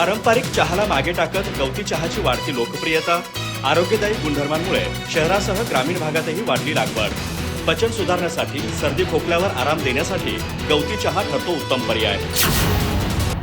पारंपरिक चहाला मागे टाकत गवती चहाची वाढती लोकप्रियता आरोग्यदायी गुणधर्मांमुळे शहरासह ग्रामीण भागातही वाढली लागवड. पचन सुधारण्यासाठी सर्दी खोकल्यावर आराम देण्यासाठी गवती चहा ठरतो उत्तम पर्याय.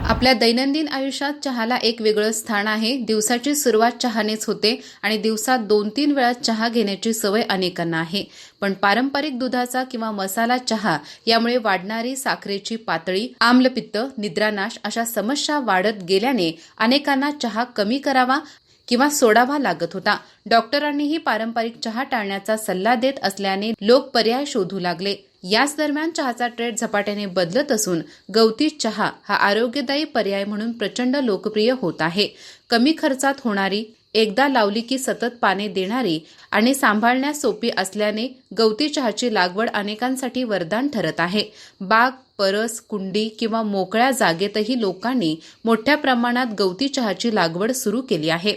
आपल्या दैनंदिन आयुष्यात चहाला एक वेगळं स्थान आहे. दिवसाची सुरुवात चहानेच होते आणि दिवसात दोन तीन वेळा चहा घेण्याची सवय अनेकांना आहे. पण पारंपरिक दुधाचा किंवा मसाला चहा यामुळे वाढणारी साखरेची पातळी आम्लपित्त निद्रानाश अशा समस्या वाढत गेल्याने अनेकांना चहा कमी करावा किंवा सोडावा लागत होता. डॉक्टरांनीही पारंपरिक चहा टाळण्याचा सल्ला देत असल्याने लोक पर्याय शोधू लागले. याच दरम्यान चहाचा ट्रेड झपाट्याने बदलत असून गवती चहा हा आरोग्यदायी पर्याय म्हणून प्रचंड लोकप्रिय होत आहे. कमी खर्चात होणारी एकदा लावली की सतत पाने देणारी आणि सांभाळण्यास सोपी असल्याने गवती चहाची लागवड अनेकांसाठी वरदान ठरत आहे. बाग परस कुंडी किंवा मोकळ्या जागेतही लोकांनी मोठ्या प्रमाणात गवती चहाची लागवड सुरू केली आहे.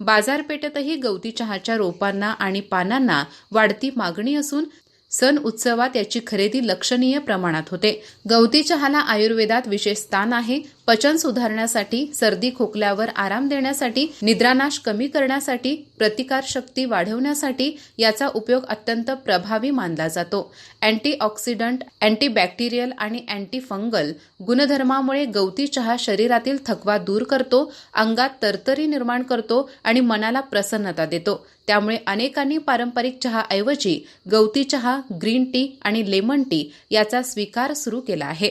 बाजारपेठेतही गवती चहाच्या रोपांना आणि पानांना वाढती मागणी असून सण उत्सवात याची खरेदी लक्षणीय प्रमाणात होते. गवती चहाला आयुर्वेदात विशेष स्थान आहे. पचन सुधारण्यासाठी सर्दी खोकल्यावर आराम देण्यासाठी निद्रानाश कमी करण्यासाठी प्रतिकारशक्ती वाढवण्यासाठी याचा उपयोग अत्यंत प्रभावी मानला जातो. अँटीऑक्सिडंट अँटीबॅक्टेरियल आणि अँटी फंगल गुणधर्मामुळे गवती चहा शरीरातील थकवा दूर करतो अंगात तरतरी निर्माण करतो आणि मनाला प्रसन्नता देतो. त्यामुळे अनेकांनी पारंपरिक चहाऐवजी गवती चहा ग्रीन टी आणि लेमन टी याचा स्वीकार सुरू केला आहे.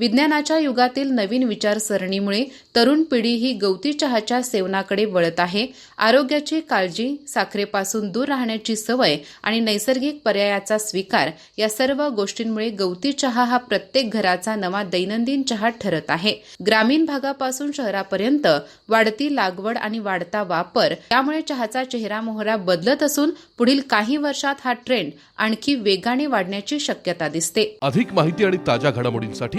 विज्ञानाच्या युगातील नवीन विचारसरणीमुळे तरुण पिढी ही गवती चहाच्या सेवनाकडे वळत आहे. आरोग्याची काळजी साखरेपासून दूर राहण्याची सवय आणि नैसर्गिक पर्यायाचा स्वीकार या सर्व गोष्टींमुळे गवती चहा हा प्रत्येक घराचा नवा दैनंदिन चहा ठरत आहे. ग्रामीण भागापासून शहरापर्यंत वाढती लागवड आणि वाढता वापर यामुळे चहाचा चेहरा मोहरा बदलत असून पुढील काही वर्षात हा ट्रेंड आणखी वेगाने वाढण्याची शक्यता दिसते. अधिक माहिती आणि ताज्या घडामोडींसाठी